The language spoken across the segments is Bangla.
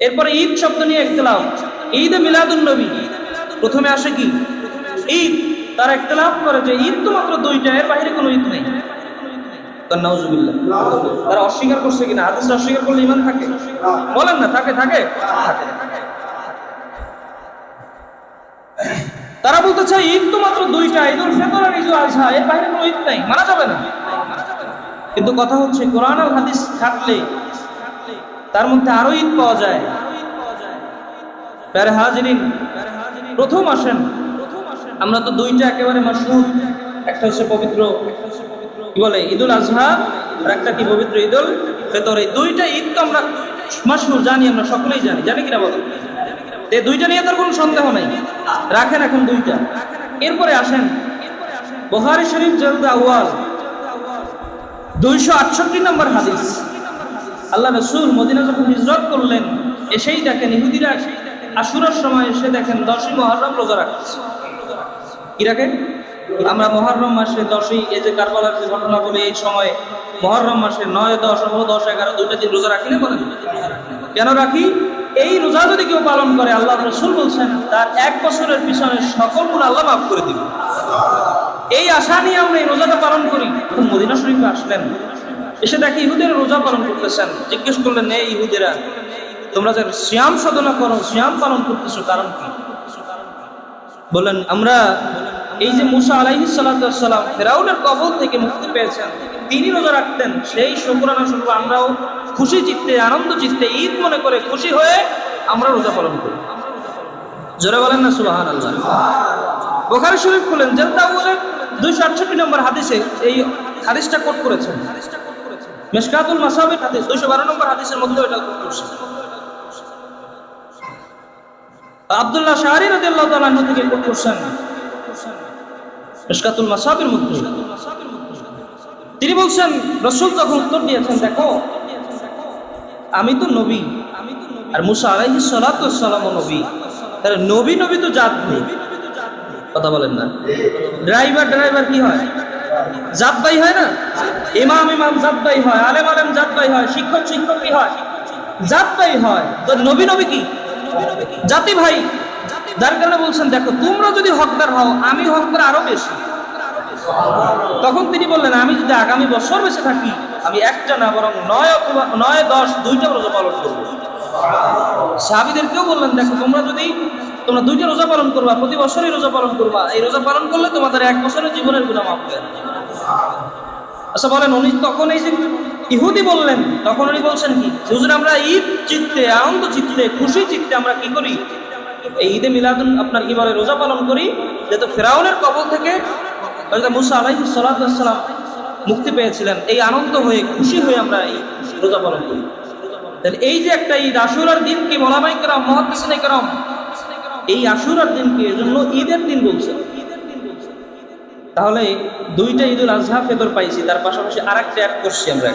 এরপরে ঈদ শব্দ নিয়ে একতলাফ। ঈদ মিলাদুল নবী। প্রথমে আসে কি? ঈদ। তারা একতলাফ করে যে ঈদ তো মাত্র দুইটা, এর বাইরে কোনো ঈদ নেই। তারা অস্বীকার করছে কিনা? হাদিস অস্বীকার করলে ইমান থাকে? বলেন না, থাকে থাকে? তারা বলতে চায় ঈদ তো মাত্র দুইটা, ঈদুল ফিতর আর ঈদুল আজহা, এর বাইরে কোনো ঈদ নাই। মানা যাবে না। কিন্তু কথা হচ্ছে, কোরআন আর হাদিস থাকলে তার মধ্যে আরও ঈদ পাওয়া যায়। প্যারে প্রথম আসেন। আমরা তো দুইটা একেবারে মাসুর একটা হচ্ছে পবিত্র, কি বলে, ঈদুল আজহা, আর একটা কি পবিত্র ঈদুল ফেতর। এই দুইটা ঈদ তো আমরা মাসুর জানি, আমরা সকলেই জানি। জানি কিনা বলেন এই দুইটা নিয়ে তার কোনো সন্দেহ নাই। রাখেন এখন দুইটা। এরপরে আসেন বোহারি শরীফ জলদা আওয়াল দুইশো আটষট্টি নম্বর হাদিস। আল্লাহ রসুল মদিনা যখন হিজরত করলেন, এসেই দেখেন ইহুদিরা আশুরার সময় এসে দেখেন দশই মহরম রোজা রাখছে কি রাখেন? আমরা মহরম মাসে দশই, এই যে কারবালার যে ঘটনা বলে এই সময়, মহরম মাসে নয়, দশ ও দশ, এগারো, দুইটা দিন রোজা রাখি না বলেন? কেন রাখি? এই রোজা যদি কেউ পালন করে আল্লাহ রসুল বলছেন, তার এক বছরের পিছনে সকল গুণ আল্লাহ মাফ করে দিবে এই আশা নিয়ে আমরা এই রোজাটা পালন করি। মদিনা শরীফে আসলেন। এসে দেখি ইহুদের রোজা পালন করতেছেন। জিজ্ঞেস করলেন এই ইহুদেরা, তোমরা যে শ্যাম সাধনা করো শ্যাম পালন করতেছো কারণ কি? বলেন আমরা এই যে মুসা আলাইহি সালাম ফেরাউনের কবল থেকে মুক্তি পেয়েছেন, তিনি রোজা রাখতেন, সেই শুক্রানা শুক্র আমরাও খুশি চিত্তে, আনন্দ চিত্তে, ঈদ মনে করে খুশি হয়ে আমরা রোজা পালন করি। জোরে বলেন না সুবাহান আল্লাহ বোখারি শরীফ খুলেন জেলদা বলেন দুইশো আটষট্টি নম্বর হাদিসে এই হাদিসটা কোট করেছেন। মেশকাতুল মাসাবির হাদিস, দুইশো বারো নম্বর হাদিসের মধ্যে এটা আব্দুল্লাহ শাহরি রাদিয়াল্লাহু তাআলা আনহু থেকে করছেন, মিশকাতুল মাসাবির মধ্যে। তিনি বলছেন, রসুল যখন উত্তর দিয়েছেন, দেখো, আমি তো নবী, আর মুসা আলাইহি সালামও নবী। নবী নবী তো জাত নেই। কথা বলেন না। ড্রাইভার ড্রাইভার কি হয়? জাত ভাই হয় না? ইমাম ইমাম জাত ভাই হয়, আলেম আলেম জাত ভাই হয়, শিক্ষক শিক্ষক হয়। জাত ভাই হয়। তো নবী নবী কি? জাতি ভাই যার কারণে বলছেন, দেখো, তোমরা যদি হকদার হও, আমি হকদার আরও বেশি। তখন তিনি বললেন, আমি যদি আগামী বছর বেঁচে থাকি, আমি একটা না, বরং নয় অথবা, নয়, দশ, দুইটা রোজা পালন করব। সাহাবিদেরকেও বললেন, দেখো, তোমরা যদি, তোমরা দুইটা রোজা পালন করবা, প্রতি বছরই রোজা পালন করবা, এই রোজা পালন করলে তোমাদের এক বছরের জীবনের গুণা মাফ হয়ে আচ্ছা বলেন, উনি তখন এই যে ইহুদি বললেন, তখন উনি বলছেন কি, হুজুর, আমরা ঈদ চিত্তে, আনন্দ চিত্তে, খুশি চিত্তে আমরা কি করি? এই ঈদে মিলাদুন আপনার কি বলে রোজা পালন করি, যেহেতু ফেরাউনের কবল থেকে মুসা আলাইহি সালাম মুক্তি পেয়েছিলেন, এই আনন্দ হয়ে, খুশি হয়ে আমরা এই রোজা পালন করি। তাহলে এই যে একটা ঈদ, আশুরার দিন কি মোলামাই কেরাম মহাদিসিন কেরাম? এই আশুরার দিনকে এজন্য ঈদের দিন বলছে। তাহলে দুইটা ঈদুল আজহা ফেতর পাইছি, তার পাশাপাশি আর একটা অ্যাড করছি আমরা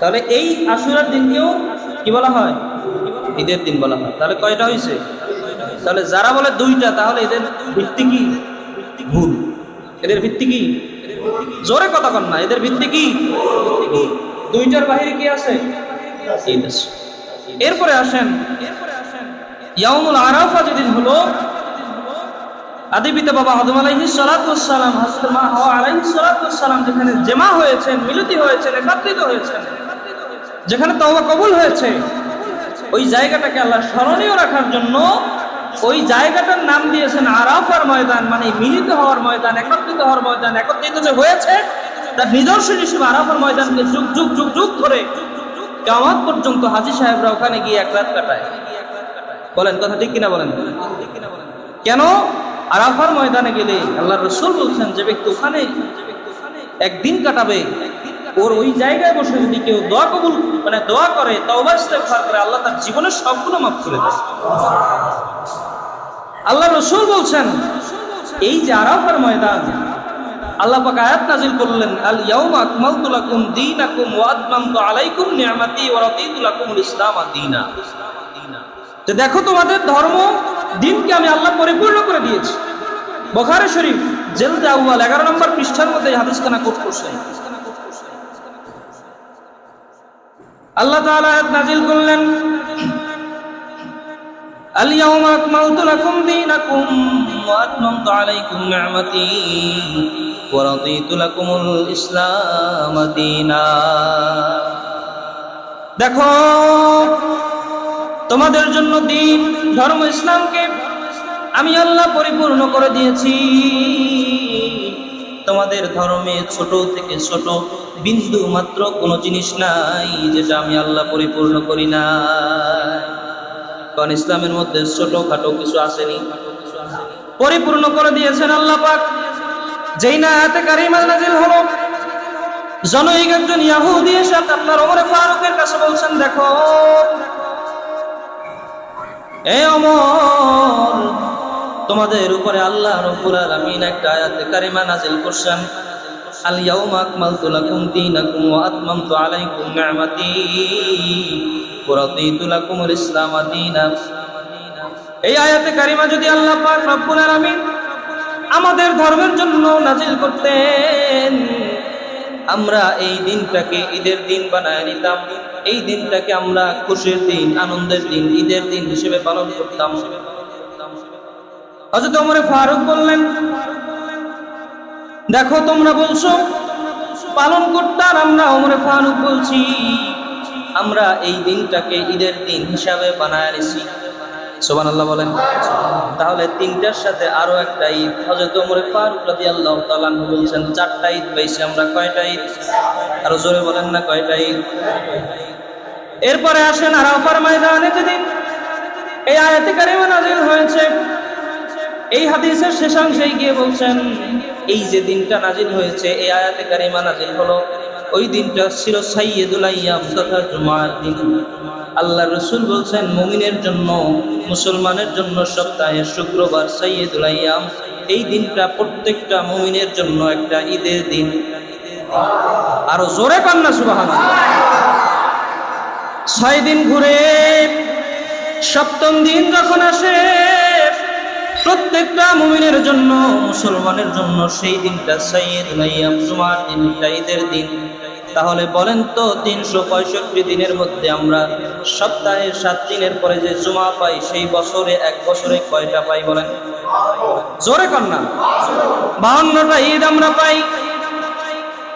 তাহলে এই আশুরার দিনকেও কি বলা হয়? ঈদের দিন বলা হয়। তাহলে কয়টা হয়েছে তাহলে যারা বলে দুইটা, তাহলে এদের ভিত্তি কি? ভুল। এদের ভিত্তি কি? জোরে কথা কন না, এদের ভিত্তি কি। দুইটার বাহিরে কি আছে? এরপরে আসেন ইয়ামুল আরাফা যেদিন হলো আদি পিতা বাবা আদম আলাইহি সালাম হাজরত মা আলাইহি সালাম যেখানে জেমা হয়েছেন, মিলিতি হয়েছেন, একত্রিত হয়েছেন, যেখানে তওবা কবুল হয়েছে, ওই জায়গাটাকে আল্লাহ স্মরণীয় রাখার জন্য ওই জায়গাটার নাম দিয়েছেন আরাফার ময়দান মানে মিলিত হওয়ার ময়দান, একত্রিত হওয়ার ময়দান, একত্রিত যে হয়েছে, তার নিদর্শন হিসেবে আরাফার ময়দানকে যুগ যুগ যুগ যুগ ধরে কামাত পর্যন্ত হাজি সাহেবরা ওখানে গিয়ে এক রাত কাটায়। বলেন, কথা ঠিক কিনা বলেন? কেন? আরাফার ময়দানে গেলে আল্লাহ রসুল বলছেন, যে ব্যক্তি ওখানে একদিন কাটাবে, ওর ওই জায়গায় বসে যদি কেউ দোয়া কবুল মানে দোয়া করে করে, আল্লাহ তার জীবনের সবগুলো মাফ করে দেয়। আল্লাহ রসুল বলছেন, এই যে আরাফার ময়দান আল্লাহ পাক আয়াত নাজিল করলেন, আল ইয়াউমা আকমালতু লাকুম দীনাকুম ওয়া আতমামতু আলাইকুম নি'মাতি ওয়া রাদিতু লাকুমুল ইসলাম দীনা। তো দেখো তোমাদের ধর্ম দিনকে আমি আল্লাহ পরিপূর্ণ করে দিয়েছি। বখারে শরীফ, জেলদে আউয়াল, এগারো নম্বর পৃষ্ঠার মধ্যে হাদিসখানা কোট করছে। আল্লাহ তাআলা আয়াত নাজিল করলেন اليوم أكملت لكم دينكم وأتممت عليكم نعمتي ورضيت لكم الإسلام دينا দেখো তোমাদের জন্য দিন ধর্ম ইসলামকে আমি আল্লাহ পরিপূর্ণ করে দিয়েছি তোমাদের ধর্মে ছোট থেকে ছোট বিন্দু মাত্র কোনো জিনিস নাই যেটা আমি আল্লাহ পরিপূর্ণ করি না কারণ ইসলামের মধ্যে ছোট খাটো কিছু আসেনি। পরিপূর্ণ করে দিয়েছেন আল্লাহ পাক। যেই না এতে কারিমা নাজিল হলো, জনৈক একজন ইয়াহুদি এসে আপনার ওমরে ফারুকের কাছে বলছেন, দেখো, এ অমর তোমাদের উপরে আল্লাহ রব্বুল আলামিন একটা আয়াতে কারিমা নাজিল করছেন আল ইয়াউমা আকমালতু লাকুম দীনাকুম ওয়া আতমামতু আলাইকুম নি'মাতি। এই আয়াতে কারিমা যদি আল্লাহ আমাদের ধর্মের জন্য নাজিল করতেন, আমরা এই দিনটাকে ঈদের দিন বানায় নিতাম। এই দিনটাকে আমরা খুশির দিন, আনন্দের দিন, ঈদের দিন হিসেবে পালন করতাম। হযরত ওমর ফারুক বললেন, দেখো তোমরা বলছো, পালন করতাম আমরা ওমর ফারুক বলছি। আমরা এই দিনটাকে ঈদের দিন হিসাবে বানায় নিছি সোবান আল্লাহ বলেন। তাহলে তিনটার সাথে আরও একটা ঈদ। হজরত ওমর ফারুক রাদিয়াল্লাহু তাআলা আনহু বলছেন, চারটা ঈদ পাইছি আমরা, কয়টা ঈদ? আরও জোরে বলেন না, কয়টা ঈদ? এরপরে আসেন আরাফার ময়দানে যেদিন এই আয়াতে কারিমা নাজিল হয়েছে, এই হাদিসের শেষাংশে গিয়ে বলছেন, এই যে দিনটা নাজিল হয়েছে, এই আয়াতে কারিমা নাজিল হলো। ওই দিনটা ছিল তথা জুমার দিন। আল্লাহ রসুল বলছেন, মুমিনের জন্য, মুসলমানের জন্য সপ্তাহে শুক্রবার সাইয়্যিদুল আইয়াম এই দিনটা প্রত্যেকটা মুমিনের জন্য একটা ঈদের দিন। আরও জোরে কান্না সুবহানাল্লাহ। ছয় দিন ঘুরে, সপ্তম দিন যখন আসে, প্রত্যেকটা মুমিনের জন্য, মুসলমানের জন্য সেই দিনটা সাইয়েদ নাইয়াম জুমার দিনটা, ঈদের দিন। তাহলে বলেন তো তিনশো পঁয়ষট্টি দিনের মধ্যে আমরা সপ্তাহে সাত দিনের পরে যে জুমা পাই, সেই বছরে এক বছরে কয়টা পাই বলেন? জোরে কন্যা বাহান্নটা ঈদ আমরা পাই।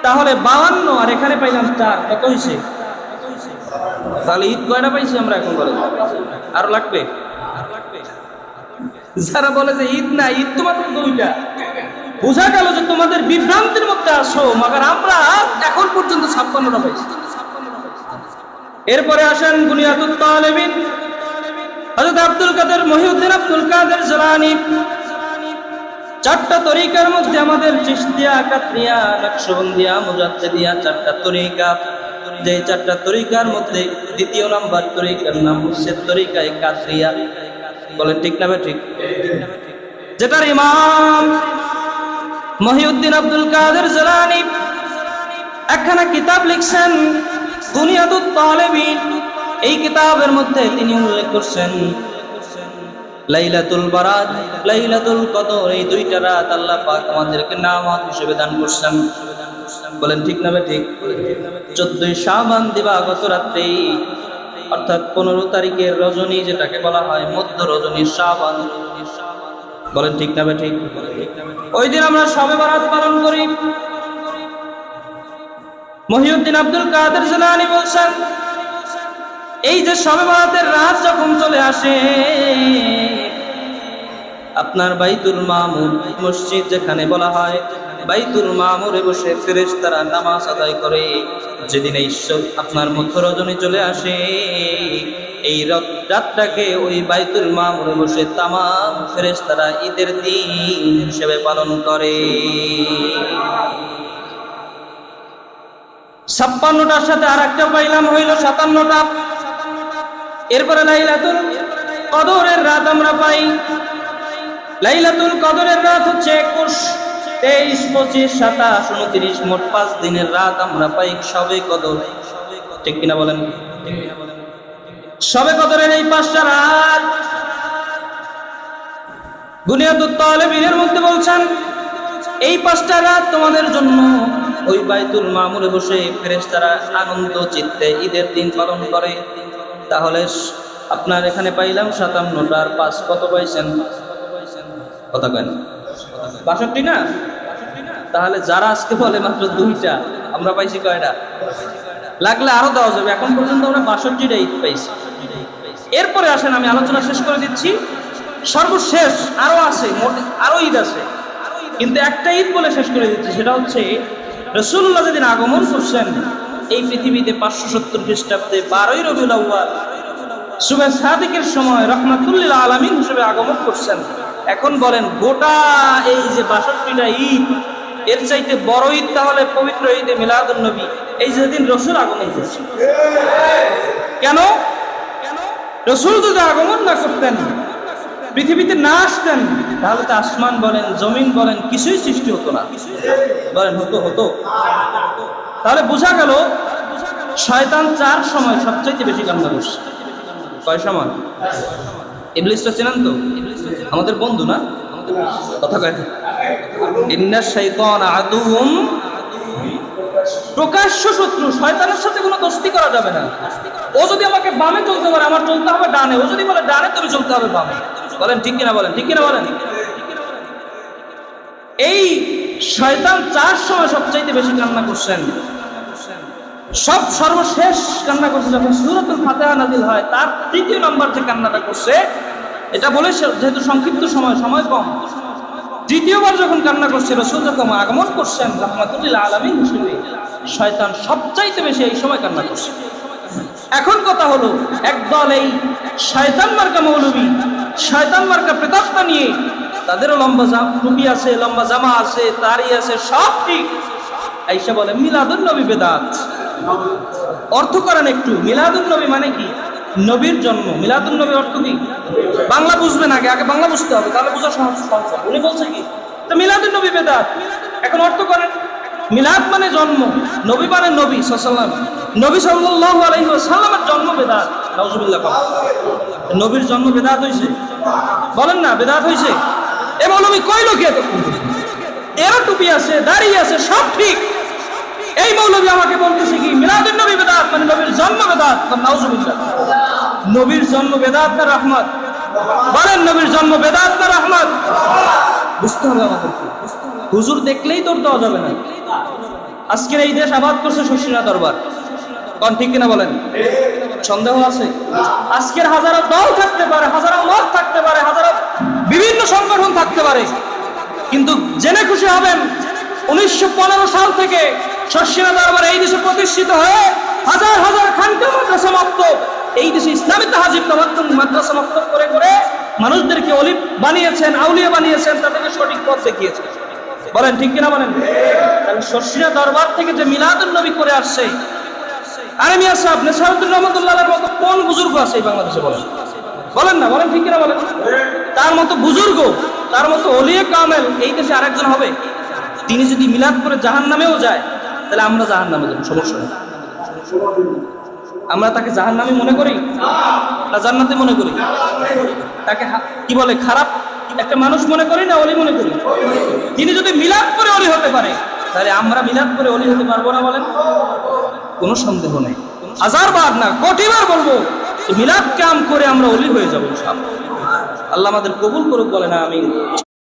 তাহলে বাহান্ন, আর এখানে পাইলাম চার কত হয়েছে তাহলে ঈদ কয়টা পাইছি আমরা এখন বলে আর লাগবে? যারা বলে যে ঈদ না, ঈদ তো মাত্র দুইটা। বোঝা গেল যে তোমাদের বিভ্রান্তির মধ্যে আসো মাগার আমরা এখন পর্যন্ত ছাপ্পান্নটা পাইছি। এরপরে আসেন বুনিয়াদুল তালেবিন হযরত আব্দুল কাদের মহিউদ্দিন আব্দুল কাদের জলানি। চারটা তরিকার মধ্যে আমাদের চিশতিয়া কাতরিয়া নকশবন্দিয়া, মুজাদ্দিদিয়া চারটা তরিকা। যে চারটা তরিকার মধ্যে দ্বিতীয় নাম্বার তরিকার নাম হচ্ছে তরিকায় কাদরিয়া বলেন ঠিক না ঠিক? যেটার ইমাম মহিউদ্দিন আব্দুল কাদের জলানি। একখানা কিতাব লিখছেন, বুনিয়াদুত তালেবিন। এই কিতাবের মধ্যে তিনি উল্লেখ করছেন, লাইলাতুল বারাত, লাইলাতুল কদর, এই দুইটা রাত আল্লাহ পাক আমাদেরকে নামাত হিসেবে দান করছেন। বলেন, ঠিক না ঠিক? চোদ্দই শাবান দিবাগত রাত্রে অর্থাৎ পনেরো তারিখের রজনী যেটাকে বলা হয় মধ্য রজনী শাবান। বলেন ঠিক না ঠিক। ওই দিন আমরা সবে বারাত পালন করি। মহিউদ্দিন আব্দুল কাদের জিলানী বলছেন, এই যে সবে বারাতের রাত যখন চলে আসে, আপনার বাইতুল মামুর মসজিদ যেখানে বলা হয়, বাইতুল মামুরে বসে ফেরেশ তারা নামাজ আদায় করে। যেদিন ঈশ্বর আপনার মধ্য রজনী চলে আসে এই রাত- রাতটাকে ওই বাইতুল মামুরে বসে তামাম ফেরেশ তারা ঈদের দিন হিসেবে পালন করে। ছাপ্পান্নটার সাথে আর একটা পাইলাম হইল সাতান্নটা। এরপরে লাইলাতুল কদরের রাত আমরা পাই। লাইলাতুল কদরের রাত হচ্ছে একুশ, তেইশ, পঁচিশ, সাতাশ, উনত্রিশ, মোট পাঁচ দিনের রাত আমরা পাই সবে কদর। ঠিক কিনা বলেন ঠিক কিনা বলেন? সবে কদরের এই পাঁচটা রাত। বুনিয়াদুত মধ্যে বলছেন, এই পাঁচটা রাত তোমাদের জন্য ওই বাইতুল মামুরে বসে ফেরেশতারা আনন্দ, চিত্তে ঈদের দিন পালন করে। তাহলে আপনার এখানে পাইলাম সাতান্নটা আর পাঁচ। কত পাইছেন? কত কেন বাষট্টি না? তাহলে যারা আজকে বলে মাত্র দুইটা, আমরা পাইছি কয়টা? লাগলে আরও দেওয়া যাবে। এখন পর্যন্ত আমরা বাষট্টিটা ঈদ পাইছি। এরপরে আসেন, আমি আলোচনা শেষ করে দিচ্ছি। সর্বশেষ আরও আছে, মোট আরও ঈদ আছে। কিন্তু একটা ঈদ বলে শেষ করে দিচ্ছি, সেটা হচ্ছে রসুল্লাহ যেদিন আগমন করছেন, এই পৃথিবীতে পাঁচশো সত্তর খ্রিস্টাব্দে বারোই রবিউল আউ্বাল শুভে সাদিকের সময় রহমাতুল্লিল আলমিন হিসেবে আগমন করছেন। এখন বলেন, গোটা এই যে বাষট্টিটা ঈদ, এর চাইতে বড় ঈদ তাহলে পবিত্র ঈদে মিলাদুল নবী, এই যেদিন রসুল আগমন করছেন। কেন? রসুল যদি আগমন না করতেন, পৃথিবীতে না আসতেন, তাহলে তো আসমান বলেন, জমিন বলেন, কিছুই সৃষ্টি হতো না। বলেন, হতো হতো। তাহলে বোঝা গেল, শয়তান চার সময় সবচাইতে বেশি কান্না করছে। কয় সময়? ইবলিসটা চেনেন তো? আমাদের বন্ধু না? কথা কয় ইন্না শাইতান আদুউম প্রকাশ্য শত্রু, শয়তানের সাথে কোনো দোস্তি করা যাবে না। ও যদি আমাকে বামে চলতে পারে, আমার চলতে হবে ডানে। ও যদি বলে, ডানে তুমি চলতে হবে বামে। বলেন, ঠিক কিনা বলেন, ঠিক কিনা বলেন? এই শয়তান চার সময় সবচাইতে বেশি কান্না করছেন। সব সর্বশেষ কান্না করছে, যখন সুরতুল ফাতেহা নাজিল হয়, তার তৃতীয় নম্বর যে কান্নাটা করছে, এটা বলে যেহেতু সংক্ষিপ্ত সময় সময় কম। তৃতীয়বার যখন কান্না করছে, রসুল যখন আগমন করছেন রহমাতুল্লাহ আলমিন হিসেবে শয়তান সবচাইতে বেশি এই সময় কান্না করছে। এখন কথা হলো, একদল এই শয়তান মার্কা মৌলবী, শয়তান মার্কা প্রেতাত্মা নিয়ে তাদেরও লম্বা জাম টুপি আছে, লম্বা জামা আছে তারি আছে, সব ঠিক। আইসা বলে মিলাদুন নবী বেদাত। অর্থ করেন একটু মিলাদুন নবী মানে কি? নবীর জন্ম, মিলাদুন নবী অর্থ কি? বাংলা বুঝবেন আগে আগে বাংলা বুঝতে হবে, তাহলে বোঝা সহজ উনি বলছে কি? তো মিলাদুন নবী বেদাত, এখন অর্থ করেন, মিলাদ মানে জন্ম, নবী মানে নবী সাল্লাম নবী সাল্লাল্লাহু আলাইহি ওয়াসাল্লামের জন্ম বেদাত, নাউজুবিল্লাহ নবীর জন্ম বেদাত হইছে? বলেন না, বেদাত হইছে? এ মৌলবী কইলো কি এরও টুপি আছে, দাড়ি আছে, সব ঠিক। এই মৌলবী আমাকে বলতেছে কি, মিলাদুন নবী বেদাত মানে নবীর জন্ম বেদাত নবীর জন্ম বেদাত না রহমত? বলেন নবীর জন্ম বেদাত না রহমত? বুঝতে হবে আমাদেরকে। হুজুর দেখলেই তোর দেওয়া যাবে না। আজকের এই দেশ আবাদ করছে শশীরা দরবার। কন ঠিক কিনা বলেন? সন্দেহ আছে? আজকের হাজারো দল থাকতে পারে, হাজারো মত থাকতে পারে, হাজারো বিভিন্ন সংগঠন থাকতে পারে। কিন্তু জেনে খুশি হবেন, উনিশশো পনেরো সাল থেকে এই দেশে প্রতিষ্ঠিত হাজার হাজার মাদ্রাসা এই দেশে করে করে মানুষদেরকে বানিয়েছেন, আউলিয়া বানিয়েছেন, তাদেরকে সঠিক পথ বলেন বলেন? দরবার থেকে যে করে আসছে মতো কোন বুজুর্গ আছে বাংলাদেশে বলেন? বলেন না, বলেন বলেন? তার মতো বুজুর্গ, তার মতো অলিয়ে কামেল এই দেশে আরেকজন হবে। তিনি যদি মিলাদ করে জাহান নামেও যায় তাহলে আমরা জাহান নামে যাব, সমস্যা আমরা তাকে জাহান নামে মনে করি? না, জান্নাতে মনে করি। তাকে কি বলে, খারাপ একটা মানুষ মনে করি না অলি মনে করি? তিনি যদি মিলাদ করে অলি হতে পারে, তাহলে আমরা মিলাদ করে অলি হতে পারব না বলেন? কোনো সন্দেহ নেই। হাজার বার না, কোটিবার বলব যে মিলাদ কাম করে আমরা অলি হয়ে যাব সব আল্লাহ আমাদের কবুল করুক বলে না আমি